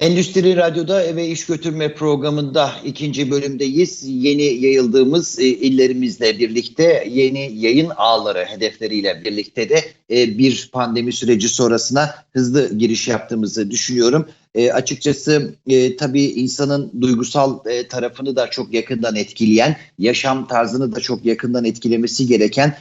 Endüstri Radyo'da ve İş Götürme programında ikinci bölümdeyiz. Yeni yayıldığımız e, illerimizle birlikte yeni yayın ağları hedefleriyle birlikte de e, bir pandemi süreci sonrasına hızlı giriş yaptığımızı düşünüyorum. E, açıkçası tabii insanın duygusal tarafını da çok yakından etkileyen, yaşam tarzını da çok yakından etkilemesi gereken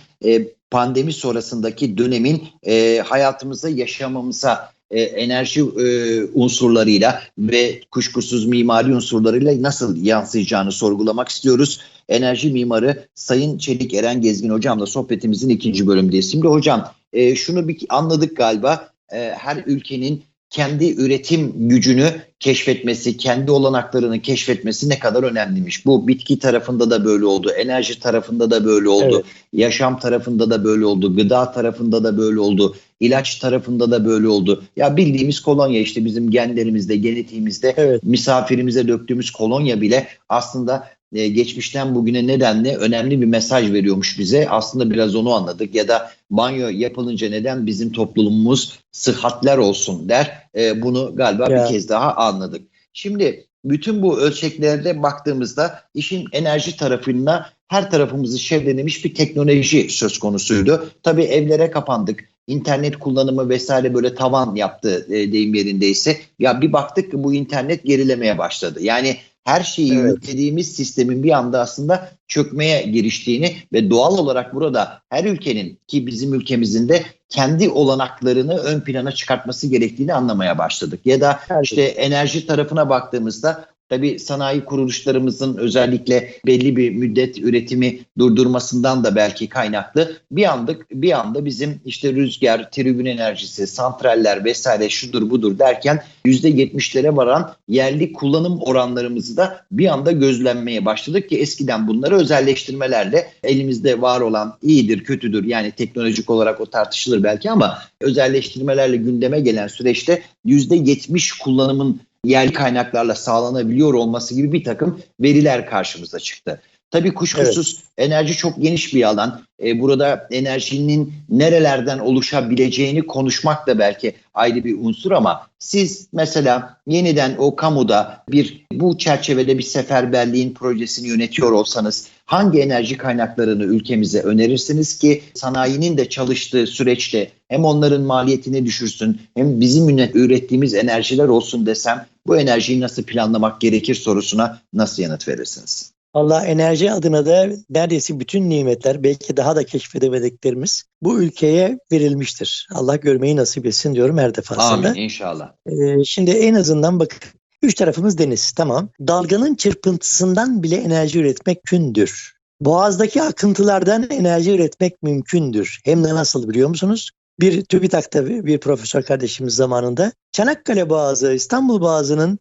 pandemi sonrasındaki dönemin e, hayatımıza, yaşamamıza e, enerji e, unsurlarıyla ve kuşkusuz mimari unsurlarıyla nasıl yansıyacağını sorgulamak istiyoruz. Enerji mimarı Sayın Çelik Eren Gezgin hocamla sohbetimizin ikinci bölümündeyiz. Şimdi hocam e, şunu bir anladık galiba e, her ülkenin kendi üretim gücünü keşfetmesi, kendi olanaklarını keşfetmesi ne kadar önemliymiş. Bu bitki tarafında da böyle oldu, enerji tarafında da böyle oldu, evet. yaşam tarafında da böyle oldu, gıda tarafında da böyle oldu, ilaç tarafında da böyle oldu. Ya bildiğimiz kolonya işte bizim genlerimizde, genetiğimizde evet. misafirimize döktüğümüz kolonya bile aslında e, geçmişten bugüne nedenle önemli bir mesaj veriyormuş bize. Aslında biraz onu anladık ya da banyo yapılınca neden bizim toplumumuz sıhhatler olsun der. E, bunu galiba ya. bir kez daha anladık. Şimdi bütün bu ölçeklerde baktığımızda işin enerji tarafına her tarafımızı çevrelemiş bir teknoloji söz konusuydu. Tabii evlere kapandık. İnternet kullanımı vesaire böyle tavan yaptı e, deyim yerindeyse. Ya bir baktık ki bu internet gerilemeye başladı. Yani her şeyi evet. yüklediğimiz sistemin bir anda aslında çökmeye giriştiğini ve doğal olarak burada her ülkenin ki bizim ülkemizin de kendi olanaklarını ön plana çıkartması gerektiğini anlamaya başladık. Ya da işte enerji tarafına baktığımızda Tabii sanayi kuruluşlarımızın özellikle belli bir müddet üretimi durdurmasından da belki kaynaklı. Bir andık bir anda bizim işte rüzgar, tribün enerjisi, santraller vesaire şudur budur derken %70'lere varan yerli kullanım oranlarımızı da bir anda gözlenmeye başladık ki eskiden bunları özelleştirmelerle elimizde var olan iyidir, kötüdür yani teknolojik olarak o tartışılır belki ama özelleştirmelerle gündeme gelen süreçte %70 kullanımın yerli kaynaklarla sağlanabiliyor olması gibi bir takım veriler karşımıza çıktı. Tabii kuşkusuz evet. enerji çok geniş bir alan. Ee, burada enerjinin nerelerden oluşabileceğini konuşmak da belki ayrı bir unsur ama siz mesela yeniden o kamuda bir bu çerçevede bir seferberliğin projesini yönetiyor olsanız hangi enerji kaynaklarını ülkemize önerirsiniz ki sanayinin de çalıştığı süreçte hem onların maliyetini düşürsün hem bizim ürettiğimiz enerjiler olsun desem bu enerjiyi nasıl planlamak gerekir sorusuna nasıl yanıt verirsiniz? Allah enerji adına da neredeyse bütün nimetler belki daha da keşfedemediklerimiz bu ülkeye verilmiştir. Allah görmeyi nasip etsin diyorum her defasında. Amin inşallah. Ee, şimdi en azından bakın üç tarafımız deniz tamam. Dalganın çırpıntısından bile enerji üretmek kündür. Boğazdaki akıntılardan enerji üretmek mümkündür. Hem de nasıl biliyor musunuz? Bir TÜBİTAK'ta bir profesör kardeşimiz zamanında Çanakkale Boğazı, İstanbul Boğazı'nın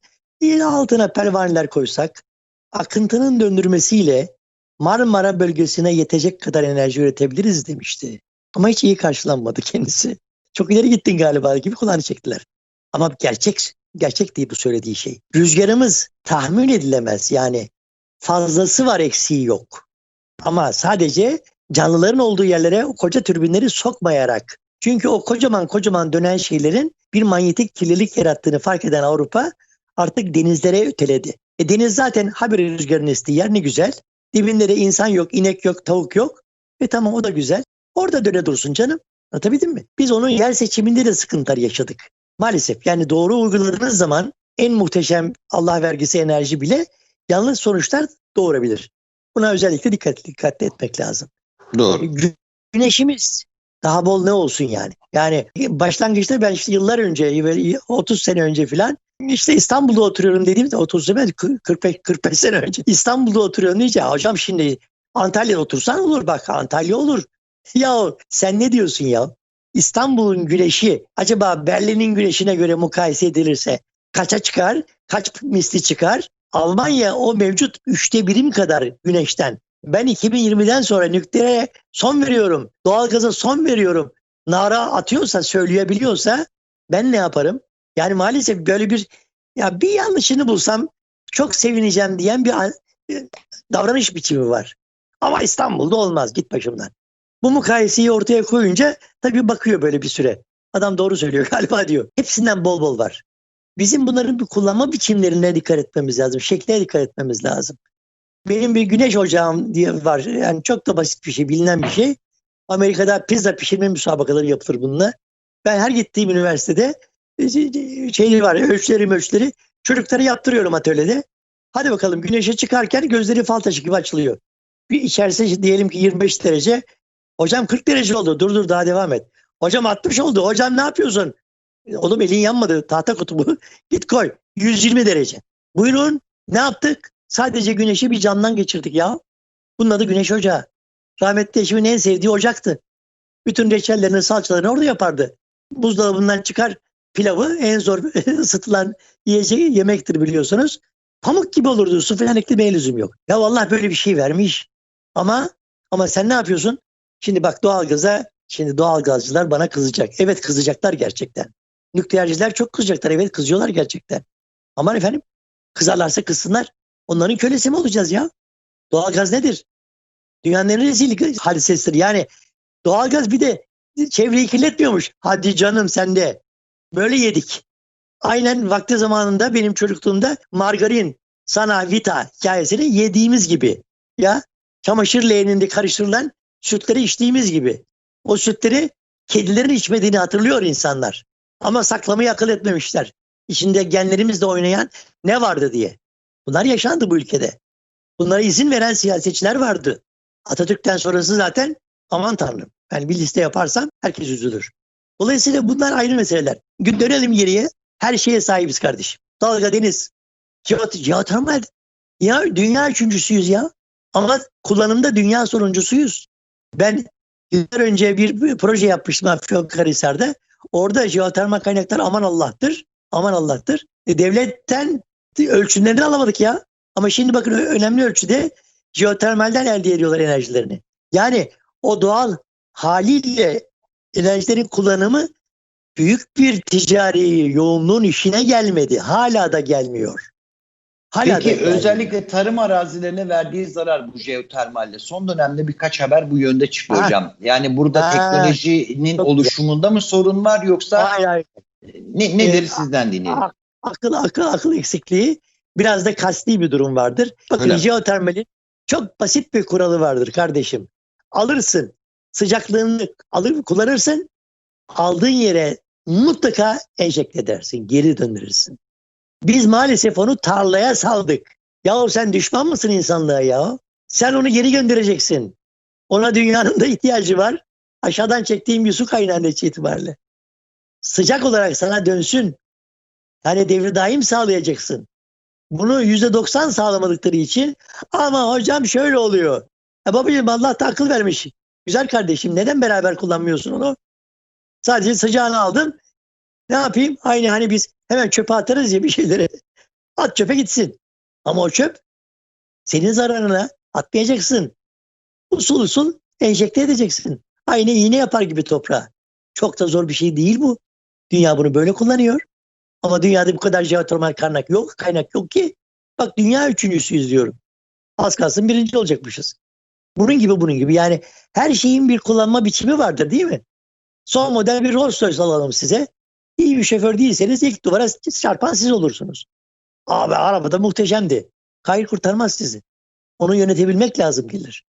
altına pervaneler koysak, akıntının döndürmesiyle Marmara bölgesine yetecek kadar enerji üretebiliriz demişti. Ama hiç iyi karşılanmadı kendisi. Çok ileri gittin galiba gibi kulağını çektiler. Ama gerçek gerçek değil bu söylediği şey. Rüzgarımız tahmin edilemez yani fazlası var eksiği yok. Ama sadece canlıların olduğu yerlere o koca türbinleri sokmayarak çünkü o kocaman kocaman dönen şeylerin bir manyetik kirlilik yarattığını fark eden Avrupa artık denizlere öteledi. E deniz zaten haberi rüzgarın estiği yer ne güzel. Dibinde de insan yok, inek yok, tavuk yok. E tamam o da güzel. Orada döne dursun canım. Anlatabildim mi? Biz onun yer seçiminde de sıkıntılar yaşadık. Maalesef yani doğru uyguladığınız zaman en muhteşem Allah vergisi enerji bile yanlış sonuçlar doğurabilir. Buna özellikle dikkat, dikkatli etmek lazım. Doğru. Güneşimiz daha bol ne olsun yani. Yani başlangıçta ben işte yıllar önce 30 sene önce falan işte İstanbul'da oturuyorum dediğimde 30 sene 45, 45 sene önce İstanbul'da oturuyorum diyece hocam şimdi Antalya'da otursan olur bak Antalya olur. Ya sen ne diyorsun ya? İstanbul'un güneşi acaba Berlin'in güneşine göre mukayese edilirse kaça çıkar? Kaç misli çıkar? Almanya o mevcut üçte birim kadar güneşten. Ben 2020'den sonra nükleere son veriyorum. Doğalgaza son veriyorum. Nara atıyorsa, söyleyebiliyorsa ben ne yaparım? Yani maalesef böyle bir ya bir yanlışını bulsam çok sevineceğim diyen bir davranış biçimi var. Ama İstanbul'da olmaz git başımdan. Bu mukayeseyi ortaya koyunca tabii bakıyor böyle bir süre. Adam doğru söylüyor galiba diyor. Hepsinden bol bol var. bizim bunların bir kullanma biçimlerine dikkat etmemiz lazım. Şekline dikkat etmemiz lazım. Benim bir güneş ocağım diye var. Yani çok da basit bir şey, bilinen bir şey. Amerika'da pizza pişirme müsabakaları yapılır bununla. Ben her gittiğim üniversitede e, şey var, ölçüleri ölçüleri çocuklara yaptırıyorum atölyede. Hadi bakalım güneşe çıkarken gözleri fal taşı gibi açılıyor. Bir içerisi diyelim ki 25 derece. Hocam 40 derece oldu. Dur dur daha devam et. Hocam 60 oldu. Hocam ne yapıyorsun? Oğlum elin yanmadı. Tahta kutubu. Git koy. 120 derece. Buyurun. Ne yaptık? Sadece güneşi bir camdan geçirdik ya. Bunun adı güneş ocağı. Rahmetli eşimin en sevdiği ocaktı. Bütün reçellerini, salçalarını orada yapardı. Buzdolabından çıkar pilavı en zor ısıtılan yiyeceği yemektir biliyorsunuz. Pamuk gibi olurdu. Su falan eklemeye lüzum yok. Ya vallahi böyle bir şey vermiş. Ama ama sen ne yapıyorsun? Şimdi bak doğalgaza şimdi doğalgazcılar bana kızacak. Evet kızacaklar gerçekten. Nükleerciler çok kızacaklar. Evet kızıyorlar gerçekten. Aman efendim kızarlarsa kızsınlar. Onların kölesi mi olacağız ya? Doğalgaz nedir? Dünyanın en rezil hadisesidir. Yani doğalgaz bir de çevreyi kirletmiyormuş. Hadi canım sen de. Böyle yedik. Aynen vakti zamanında benim çocukluğumda margarin, sana vita hikayesini yediğimiz gibi. Ya çamaşır leğeninde karıştırılan sütleri içtiğimiz gibi. O sütleri kedilerin içmediğini hatırlıyor insanlar. Ama saklamayı akıl etmemişler. İçinde genlerimizle oynayan ne vardı diye. Bunlar yaşandı bu ülkede. Bunlara izin veren siyasetçiler vardı. Atatürk'ten sonrası zaten aman tanrım. Yani bir liste yaparsam herkes üzülür. Dolayısıyla bunlar ayrı meseleler. Dönelim geriye. Her şeye sahibiz kardeşim. Dalga, deniz, jeotermal. Ya dünya üçüncüsüyüz ya. Ama kullanımda dünya sonuncusuyuz. Ben yıllar önce bir, proje yapmıştım Afyonkarahisar'da. Orada jeotermal kaynaklar aman Allah'tır. Aman Allah'tır. E, devletten ölçümlerini alamadık ya. Ama şimdi bakın önemli ölçüde jeotermalden elde ediyorlar enerjilerini. Yani o doğal haliyle enerjilerin kullanımı büyük bir ticari yoğunluğun işine gelmedi. Hala da gelmiyor. Hala Peki da özellikle tarım arazilerine verdiği zarar bu jeotermalle. Son dönemde birkaç haber bu yönde çıkıyor ha. hocam. Yani burada ha. teknolojinin Çok oluşumunda mı sorun var yoksa hayır, hayır. Ne, nedir ee, sizden dinleyelim? Akıl akıl akıl eksikliği biraz da kasti bir durum vardır. Bakın Öyle. jeotermalin çok basit bir kuralı vardır kardeşim. Alırsın sıcaklığını alır kullanırsın aldığın yere mutlaka enjekte edersin, geri döndürürsün. Biz maalesef onu tarlaya saldık. Yahu sen düşman mısın insanlığa ya? Sen onu geri göndereceksin. Ona dünyanın da ihtiyacı var. Aşağıdan çektiğim bir su kaynağı itibariyle. Sıcak olarak sana dönsün. Yani devri daim sağlayacaksın. Bunu yüzde doksan sağlamadıkları için ama hocam şöyle oluyor. Ya babacığım Allah da akıl vermiş. Güzel kardeşim neden beraber kullanmıyorsun onu? Sadece sıcağını aldım. Ne yapayım? Aynı hani biz hemen çöpe atarız ya bir şeyleri. At çöpe gitsin. Ama o çöp senin zararına atmayacaksın. Usul usul enjekte edeceksin. Aynı iğne yapar gibi toprağa. Çok da zor bir şey değil bu. Dünya bunu böyle kullanıyor. Ama dünyada bu kadar jeotermal kaynak yok, kaynak yok ki. Bak dünya üçüncüsüyüz diyorum. Az kalsın birinci olacakmışız. Bunun gibi bunun gibi. Yani her şeyin bir kullanma biçimi vardır değil mi? Son model bir Rolls Royce alalım size. İyi bir şoför değilseniz ilk duvara çarpan siz olursunuz. Abi arabada muhteşemdi. Kayır kurtarmaz sizi. Onu yönetebilmek lazım gelir.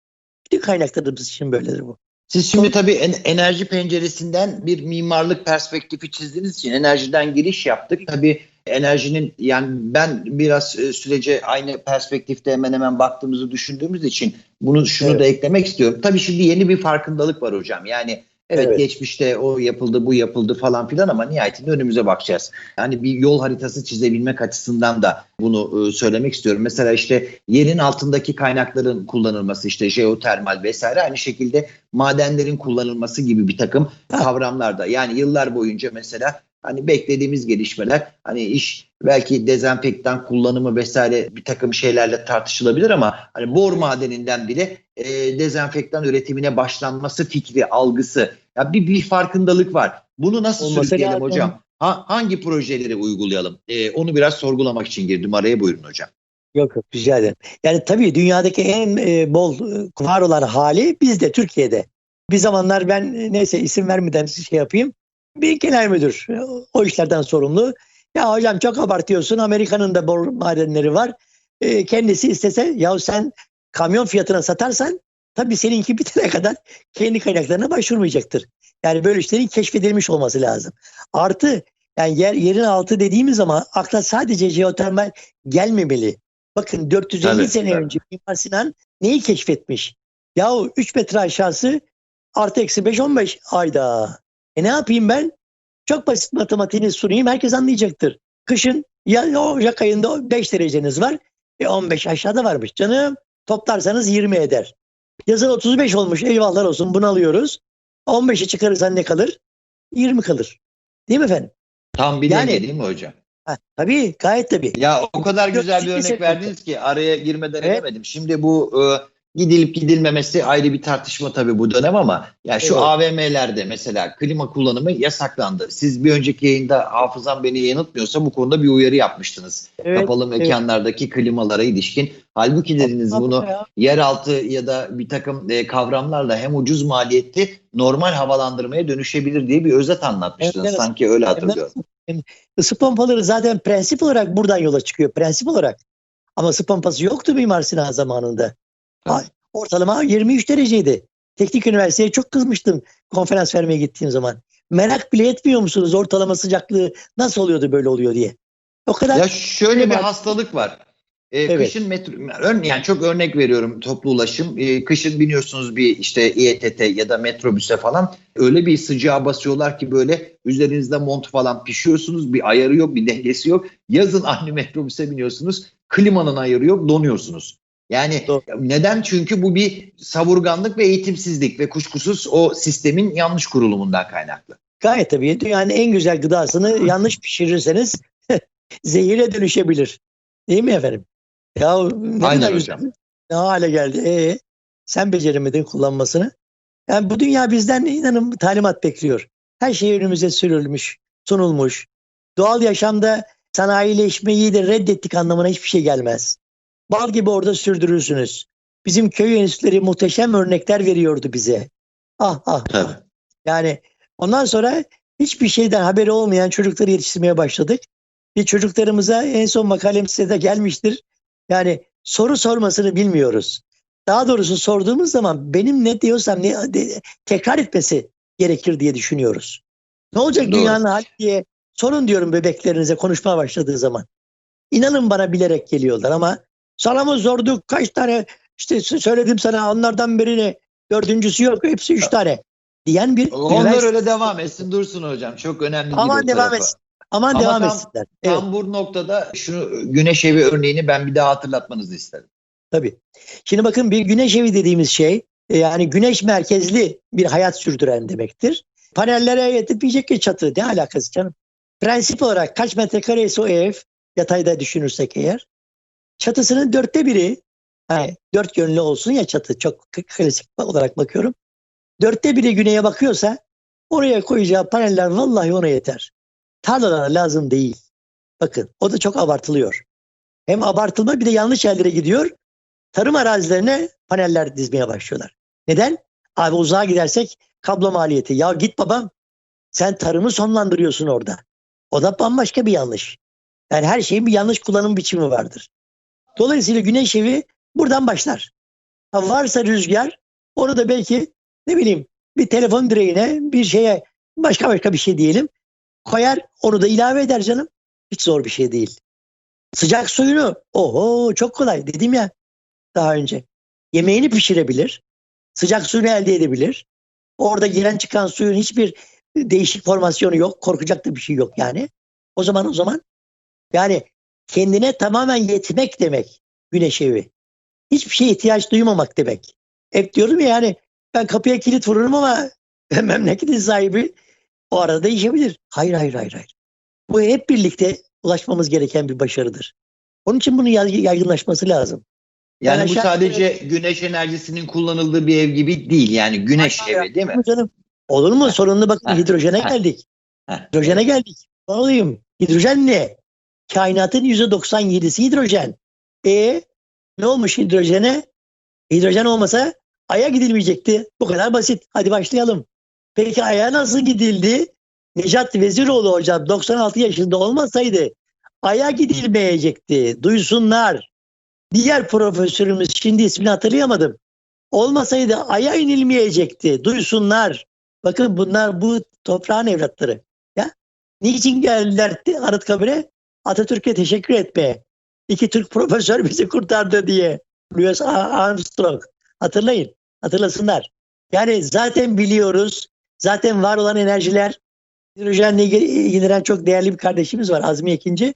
Bütün kaynaklarımız için böyledir bu. Siz şimdi tabii enerji penceresinden bir mimarlık perspektifi çizdiğiniz için enerjiden giriş yaptık. Tabii enerjinin yani ben biraz e, sürece aynı perspektifte hemen hemen baktığımızı düşündüğümüz için bunu şunu evet. da eklemek istiyorum. Tabii şimdi yeni bir farkındalık var hocam. Yani Evet, evet geçmişte o yapıldı bu yapıldı falan filan ama nihayetinde önümüze bakacağız. Yani bir yol haritası çizebilmek açısından da bunu e, söylemek istiyorum. Mesela işte yerin altındaki kaynakların kullanılması işte jeotermal vesaire aynı şekilde madenlerin kullanılması gibi bir takım kavramlarda. Yani yıllar boyunca mesela hani beklediğimiz gelişmeler hani iş belki dezenfektan kullanımı vesaire bir takım şeylerle tartışılabilir ama hani bor madeninden bile e, dezenfektan üretimine başlanması fikri, algısı ya bir, bir farkındalık var. Bunu nasıl Olması sürükleyelim lazım. hocam? Ha, hangi projeleri uygulayalım? E, onu biraz sorgulamak için girdim araya buyurun hocam. Yok yok rica ederim. Yani tabii dünyadaki en e, bol e, var olan hali bizde Türkiye'de. Bir zamanlar ben e, neyse isim vermeden şey yapayım. Bir genel müdür o işlerden sorumlu. Ya hocam çok abartıyorsun. Amerika'nın da bor madenleri var. Ee, kendisi istese ya sen kamyon fiyatına satarsan tabii seninki bitene kadar kendi kaynaklarına başvurmayacaktır. Yani böyle işlerin keşfedilmiş olması lazım. Artı yani yer, yerin altı dediğimiz zaman akla sadece jeotermal gelmemeli. Bakın 450 Tabii, sene tabii. önce Mimar Sinan neyi keşfetmiş? Yahu 3 metre aşağısı artı eksi 5 15 ayda. E ne yapayım ben? Çok basit matematiğini sunayım herkes anlayacaktır. Kışın ya Ocak ayında 5 dereceniz var. E 15 aşağıda varmış canım. Toplarsanız 20 eder. Yazın 35 olmuş eyvahlar olsun bunu alıyoruz. 15'i çıkarırsan ne kalır? 20 kalır. Değil mi efendim? Tam bir Yani- değil mi hocam? Ha, tabii gayet tabii. Ya o kadar güzel bir 450 örnek sene verdiniz ki araya girmeden Evet. edemedim. Şimdi bu e, gidilip gidilmemesi ayrı bir tartışma tabii bu dönem ama ya şu Evet. AVM'lerde mesela klima kullanımı yasaklandı. Siz bir önceki yayında hafızam beni yanıltmıyorsa bu konuda bir uyarı yapmıştınız. Evet, Kapalı evet. mekanlardaki klimalara ilişkin. Halbuki dediniz bunu ya. yeraltı ya da bir takım e, kavramlarla hem ucuz maliyetli normal havalandırmaya dönüşebilir diye bir özet anlatmıştınız. Evet, evet. Sanki öyle hatırlıyorum. Isı pompaları zaten prensip olarak buradan yola çıkıyor. Prensip olarak. Ama ısı pompası yoktu Mimar Sinan zamanında. Evet. Ortalama 23 dereceydi. Teknik üniversiteye çok kızmıştım konferans vermeye gittiğim zaman. Merak bile etmiyor musunuz ortalama sıcaklığı nasıl oluyordu böyle oluyor diye. O kadar Ya şöyle bir hastalık var. Ee, Evet. Kışın metro, yani çok örnek veriyorum toplu ulaşım. Ee, kışın biniyorsunuz bir işte İETT ya da metrobüse falan öyle bir sıcağa basıyorlar ki böyle üzerinizde mont falan pişiyorsunuz. Bir ayarı yok, bir dengesi yok. Yazın aynı metrobüse biniyorsunuz. Klimanın ayarı yok, donuyorsunuz. Yani Doğru. neden? Çünkü bu bir savurganlık ve eğitimsizlik ve kuşkusuz o sistemin yanlış kurulumundan kaynaklı. gayet tabii dünyanın en güzel gıdasını yanlış pişirirseniz zehire dönüşebilir. Değil mi efendim? Ya ne Aynen hocam. güzel. Ne hale geldi. Ee, sen beceremedin kullanmasını. Yani bu dünya bizden inanın talimat bekliyor. Her şey önümüze sürülmüş, sunulmuş. Doğal yaşamda sanayileşmeyi de reddettik anlamına hiçbir şey gelmez. Bal gibi orada sürdürürsünüz. Bizim köy enstitüleri muhteşem örnekler veriyordu bize. Ah ah. Ah. Yani ondan sonra hiçbir şeyden haberi olmayan çocukları yetiştirmeye başladık. Bir çocuklarımıza en son makalem size de gelmiştir. Yani soru sormasını bilmiyoruz. Daha doğrusu sorduğumuz zaman benim ne diyorsam ne de- tekrar etmesi gerekir diye düşünüyoruz. Ne olacak Doğru. dünyanın hali diye sorun diyorum bebeklerinize konuşmaya başladığı zaman. İnanın bana bilerek geliyorlar ama sana mı sorduk kaç tane işte söyledim sana onlardan birini dördüncüsü yok hepsi üç tane diyen bir Onlar üniversite- öyle devam etsin dursun hocam. Çok önemli değil aman devam tarafı. etsin. Aman Ama devam tam- etsinler. Evet. Tam bu noktada şu güneş evi örneğini ben bir daha hatırlatmanızı isterim. Tabii. Şimdi bakın bir güneş evi dediğimiz şey e, yani güneş merkezli bir hayat sürdüren demektir. Panellere yetmeyecek ki çatı. Ne alakası canım? Prensip olarak kaç metrekare ise o ev yatayda düşünürsek eğer çatısının dörtte biri yani dört yönlü olsun ya çatı çok klasik olarak bakıyorum. Dörtte biri güneye bakıyorsa oraya koyacağı paneller vallahi ona yeter. Tarlalara lazım değil. Bakın o da çok abartılıyor. Hem abartılma bir de yanlış yerlere gidiyor tarım arazilerine paneller dizmeye başlıyorlar. Neden? Abi uzağa gidersek kablo maliyeti. Ya git babam sen tarımı sonlandırıyorsun orada. O da bambaşka bir yanlış. Yani her şeyin bir yanlış kullanım biçimi vardır. Dolayısıyla güneş evi buradan başlar. Ha varsa rüzgar onu da belki ne bileyim bir telefon direğine bir şeye başka başka bir şey diyelim koyar onu da ilave eder canım. Hiç zor bir şey değil. Sıcak suyunu oho çok kolay dedim ya daha önce. Yemeğini pişirebilir. Sıcak suyunu elde edebilir. Orada giren çıkan suyun hiçbir değişik formasyonu yok. Korkacak da bir şey yok yani. O zaman o zaman yani kendine tamamen yetmek demek güneş evi. Hiçbir şeye ihtiyaç duymamak demek. Hep diyorum ya yani ben kapıya kilit vururum ama memleketin sahibi o arada değişebilir. Hayır hayır hayır hayır. Bu hep birlikte ulaşmamız gereken bir başarıdır. Onun için bunun yay- yaygınlaşması lazım. Yani Yani bu sadece güneş enerjisinin kullanıldığı bir ev gibi değil. Yani güneş Hayır, evi değil mi? Canım? Olur mu? Sorunlu bakın hidrojene geldik. Hidrojene geldik. Ne olayım? Hidrojen ne? Kainatın %97'si hidrojen. E ne olmuş hidrojene? Hidrojen olmasa Ay'a gidilmeyecekti. Bu kadar basit. Hadi başlayalım. Peki Ay'a nasıl gidildi? Necati Veziroğlu hocam 96 yaşında olmasaydı Ay'a gidilmeyecekti. Duysunlar. Diğer profesörümüz şimdi ismini hatırlayamadım. Olmasaydı Ay'a inilmeyecekti. Duysunlar. Bakın bunlar bu toprağın evlatları. Ya niçin geldiler Anıtkabir'e? Atatürk'e teşekkür etmeye. İki Türk profesör bizi kurtardı diye. Louis Armstrong. Hatırlayın. Hatırlasınlar. Yani zaten biliyoruz. Zaten var olan enerjiler hidrojenle ilgilenen çok değerli bir kardeşimiz var Azmi Ekinci.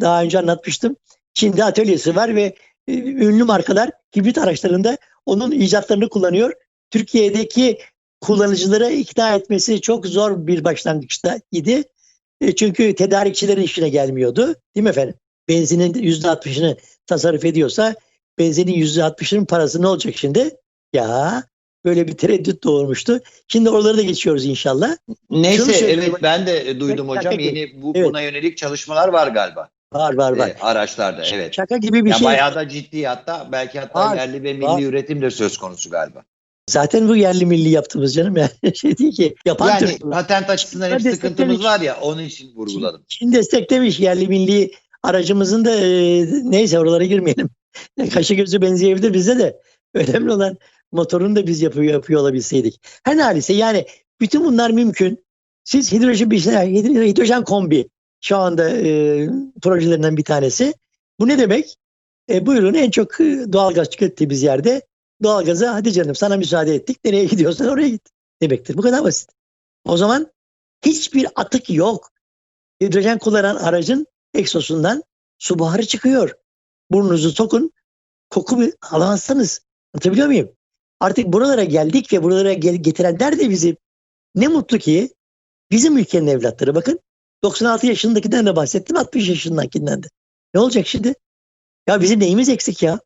Daha önce anlatmıştım. Şimdi atölyesi var ve e, ünlü markalar hibrit araçlarında onun icatlarını kullanıyor. Türkiye'deki kullanıcılara ikna etmesi çok zor bir başlangıçta idi. E, Çünkü tedarikçilerin işine gelmiyordu. Değil mi efendim? Benzinin %60'ını tasarruf ediyorsa benzinin %60'ının parası ne olacak şimdi? Ya böyle bir tereddüt doğurmuştu. Şimdi oraları da geçiyoruz inşallah. Neyse evet ben de e, duydum hocam. şaka gibi. Yeni bu, Evet. buna yönelik çalışmalar var galiba. Var var var. E, araçlarda evet. Şaka gibi bir Ya şey. bayağı da ciddi hatta belki hatta Var, yerli ve milli var. üretim de söz konusu galiba. Zaten bu yerli milli yaptığımız canım yani şey değil ki. Yapan Yani Türk. patent açısından hep sıkıntımız var ya onun için vurguladım. Çin desteklemiş yerli milli aracımızın da e, neyse oralara girmeyelim. Kaşı gözü benzeyebilir bize de. Önemli olan motorunu da biz yapıyor, yapıyor olabilseydik. Her neyse yani bütün bunlar mümkün. Siz hidrojen bir şey, hidro- hidrojen kombi şu anda e, projelerinden bir tanesi. Bu ne demek? E, buyurun en çok e, doğalgaz tükettiğimiz yerde doğalgaza hadi canım sana müsaade ettik. Nereye gidiyorsan oraya git demektir. Bu kadar basit. O zaman hiçbir atık yok. Hidrojen kullanan aracın egzosundan su buharı çıkıyor. Burnunuzu sokun, koku alamazsınız. Anlatabiliyor muyum? Artık buralara geldik ve buralara gel- getirenler de bizi. Ne mutlu ki bizim ülkenin evlatları. Bakın 96 yaşındakinden de bahsettim, 60 yaşındakinden de. Ne olacak şimdi? Ya bizim neyimiz eksik ya?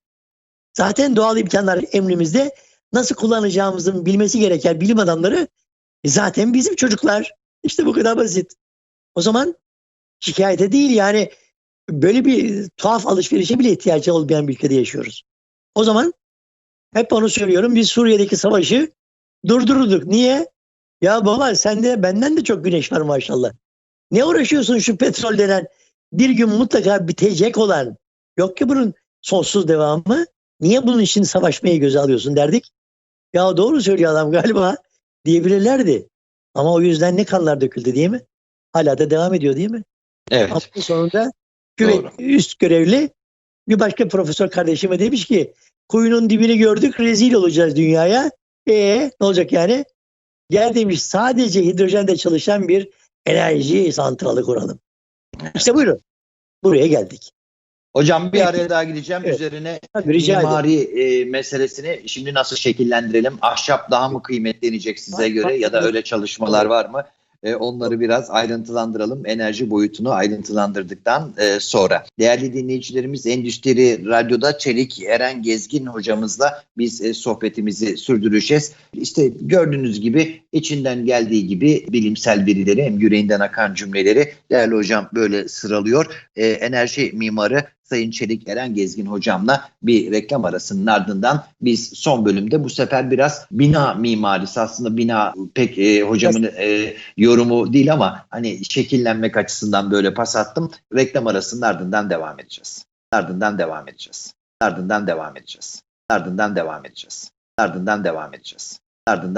Zaten doğal imkanlar emrimizde nasıl kullanacağımızın bilmesi gereken bilim adamları zaten bizim çocuklar. İşte bu kadar basit. O zaman şikayete değil yani böyle bir tuhaf alışverişe bile ihtiyacı olmayan bir ülkede yaşıyoruz. O zaman hep onu söylüyorum biz Suriye'deki savaşı durdururduk. Niye? Ya baba sende benden de çok güneş var maşallah. Ne uğraşıyorsun şu petrol denen bir gün mutlaka bitecek olan yok ki bunun sonsuz devamı. Niye bunun için savaşmayı göze alıyorsun derdik. Ya doğru söylüyor adam galiba diyebilirlerdi. Ama o yüzden ne kanlar döküldü değil mi? Hala da devam ediyor değil mi? Evet. Hafta sonunda Doğru. üst görevli bir başka profesör kardeşime demiş ki kuyunun dibini gördük rezil olacağız dünyaya. E ne olacak yani? Gel demiş sadece hidrojende çalışan bir enerji santralı kuralım. İşte buyurun. Buraya geldik. Hocam bir araya daha gideceğim. Evet. Üzerine Tabii rica ederim. mimari e, meselesini şimdi nasıl şekillendirelim? Ahşap daha mı kıymetlenecek size Var, göre var. ya da öyle çalışmalar var mı? E, onları biraz ayrıntılandıralım. Enerji boyutunu ayrıntılandırdıktan e, sonra. Değerli dinleyicilerimiz Endüstri Radyo'da Çelik Eren Gezgin hocamızla biz e, sohbetimizi sürdüreceğiz. İşte gördüğünüz gibi içinden geldiği gibi bilimsel verileri hem yüreğinden akan cümleleri değerli hocam böyle sıralıyor. E, enerji mimarı Sayın Çelik Eren Gezgin hocamla bir reklam arasının ardından biz son bölümde bu sefer biraz bina mimarisi aslında bina pek e, hocamın e, yorumu değil ama hani şekillenmek açısından böyle pas attım. Reklam arasının ardından devam edeceğiz. Ardından devam edeceğiz. Ardından devam edeceğiz. Ardından devam edeceğiz. Ardından devam edeceğiz. Ardından